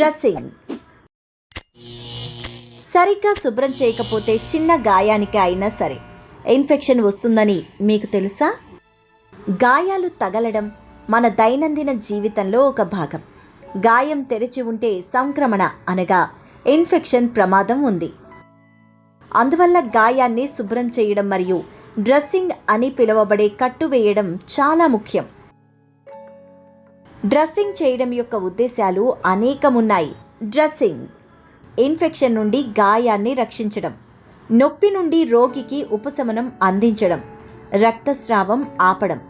Dressing సరిగ్గా శుభ్రం చేయకపోతే చిన్న గాయానికి అయినా సరే ఇన్ఫెక్షన్ వస్తుందని మీకు తెలుసా? గాయాలు తగలడం మన దైనందిన జీవితంలో ఒక భాగం. గాయం తెరిచి ఉంటే సంక్రమణ అనగా ఇన్ఫెక్షన్ ప్రమాదం ఉంది. అందువల్ల గాయాన్ని శుభ్రం చేయడం మరియు డ్రెస్సింగ్ అని పిలువబడే కట్టు వేయడం చాలా ముఖ్యం. డ్రెస్సింగ్ చేయడం యొక్క ఉద్దేశాలు అనేకమున్నాయి. డ్రెస్సింగ్ ఇన్ఫెక్షన్ నుండి గాయాన్ని రక్షించడం నొప్పి నుండి రోగికి ఉపశమనం అందించడం రక్తస్రావం ఆపడం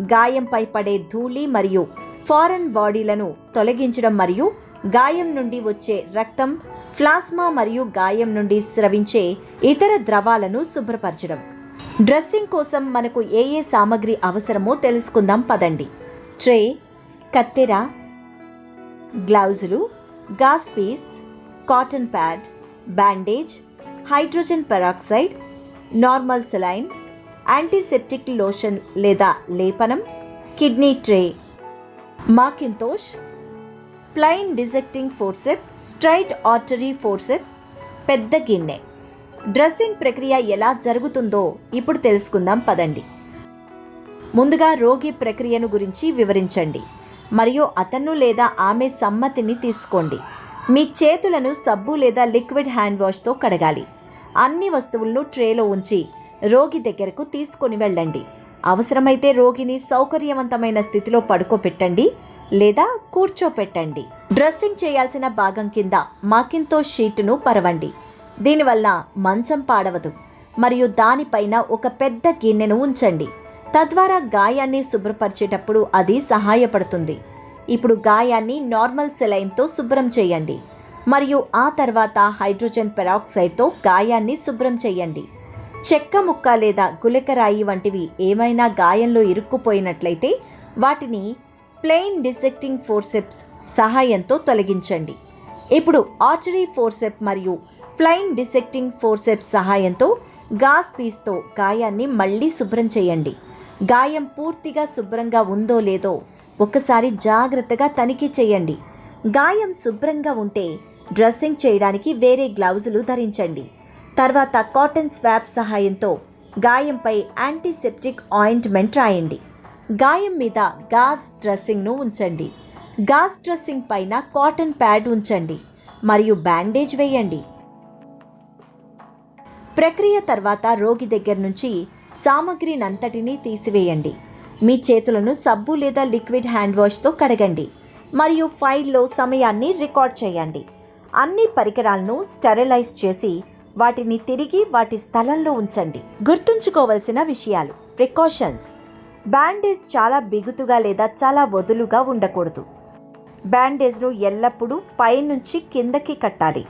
గాయంపై పడే ధూళి మరియు ఫారెన్ బాడీలను తొలగించడం మరియు గాయం నుండి వచ్చే రక్తం ప్లాస్మా మరియు గాయం నుండి స్రవించే ఇతర ద్రవాలను శుభ్రపరచడం. డ్రెస్సింగ్ కోసం మనకు ఏ ఏ సామగ్రి అవసరమో తెలుసుకుందాం పదండి. ట్రే కత్తెర గ్లౌజులు gauze piece cotton pad bandage hydrogen peroxide normal saline antiseptic lotion లేదా లేపనం kidney tray mackintosh plain dissecting forcep straight artery forcep పెద్ద గిన్నె. డ్రెస్సింగ్ ప్రక్రియ ఎలా జరుగుతుందో ఇప్పుడు తెలుసుకుందాం పదండి. ముందుగా రోగి ప్రక్రియను గురించి వివరించండి. మరియు అతను లేదా ఆమె సమ్మతిని తీసుకోండి. మీ చేతులను సబ్బు లేదా లిక్విడ్ హ్యాండ్ వాష్తో కడగాలి. అన్ని వస్తువులను ట్రేలో ఉంచి రోగి దగ్గరకు తీసుకొని వెళ్ళండి. అవసరమైతే రోగిని సౌకర్యవంతమైన స్థితిలో పడుకోపెట్టండి లేదా కూర్చోపెట్టండి. డ్రెస్సింగ్ చేయాల్సిన భాగం కింద మాకింతో షీటును పరవండి. దీనివల్ల మంచం పాడవదు. మరియు దానిపైన ఒక పెద్ద గిన్నెను ఉంచండి. తద్వారా గాయాన్ని శుభ్రపరిచేటప్పుడు అది సహాయపడుతుంది. ఇప్పుడు గాయాన్ని నార్మల్ సెలైన్తో శుభ్రం చేయండి. మరియు ఆ తర్వాత హైడ్రోజన్ పెరాక్సైడ్తో గాయాన్ని శుభ్రం చేయండి. చెక్క ముక్క లేదా గులకరాయి వంటివి ఏమైనా గాయంలో ఇరుక్కుపోయినట్లయితే వాటిని ప్లెయిన్ డిసెక్టింగ్ ఫోర్సెప్స్ సహాయంతో తొలగించండి. ఇప్పుడు ఆర్చరీ ఫోర్సెప్ మరియు ప్లెయిన్ డిసెక్టింగ్ ఫోర్సెప్స్ సహాయంతో గాస్ పీస్తో గాయాన్ని మళ్ళీ శుభ్రం చేయండి. గాయం పూర్తిగా శుభ్రంగా ఉందో లేదో ఒకసారి జాగ్రత్తగా తనిఖీ చేయండి. గాయం శుభ్రంగా ఉంటే డ్రెస్సింగ్ చేయడానికి వేరే గ్లౌజులు ధరించండి. తర్వాత కాటన్ స్వాబ్ సహాయంతో గాయంపై యాంటీసెప్టిక్ ఆయింట్మెంట్ రాయండి. గాయం మీద గాజ్ డ్రెస్సింగ్ను ఉంచండి. గాజ్ డ్రెస్సింగ్ పైన కాటన్ ప్యాడ్ ఉంచండి మరియు బ్యాండేజ్ వేయండి. ప్రక్రియ తర్వాత రోగి దగ్గర నుంచి సామగ్రినంతటినీ తీసివేయండి. మీ చేతులను సబ్బు లేదా లిక్విడ్ హ్యాండ్ వాష్తో కడగండి మరియు ఫైల్లో సమయాన్ని రికార్డ్ చేయండి. అన్ని పరికరాలను స్టెరిలైజ్ చేసి వాటిని తిరిగి వాటి స్థలంలో ఉంచండి. గుర్తుంచుకోవలసిన విషయాలు. ప్రికాషన్స్. బ్యాండేజ్ చాలా బిగుతుగా లేదా చాలా వదులుగా ఉండకూడదు. బ్యాండేజ్ను ఎల్లప్పుడూ పైనుంచి కిందకి కట్టాలి.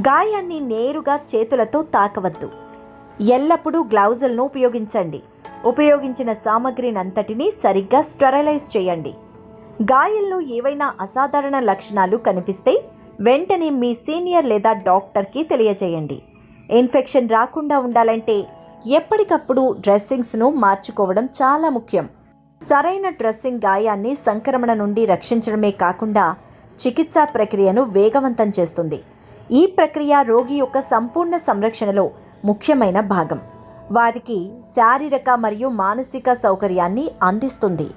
గాయాన్ని నేరుగా చేతులతో తాకవద్దు. ఎల్లప్పుడూ గ్లౌజులను ఉపయోగించండి. ఉపయోగించిన సామగ్రినంతటినీ సరిగ్గా స్టెరలైజ్ చేయండి. గాయంలో ఏవైనా అసాధారణ లక్షణాలు కనిపిస్తే వెంటనే మీ సీనియర్ లేదా డాక్టర్కి తెలియజేయండి. ఇన్ఫెక్షన్ రాకుండా ఉండాలంటే ఎప్పటికప్పుడు డ్రెస్సింగ్స్ను మార్చుకోవడం చాలా ముఖ్యం. సరైన డ్రెస్సింగ్ గాయాన్ని సంక్రమణ నుండి రక్షించడమే కాకుండా చికిత్సా ప్రక్రియను వేగవంతం చేస్తుంది. ఈ ప్రక్రియ రోగి యొక్క సంపూర్ణ సంరక్షణలో ముఖ్యమైన భాగం. వారికి శారీరక మరియు మానసిక సౌకర్యాన్ని అందిస్తుంది.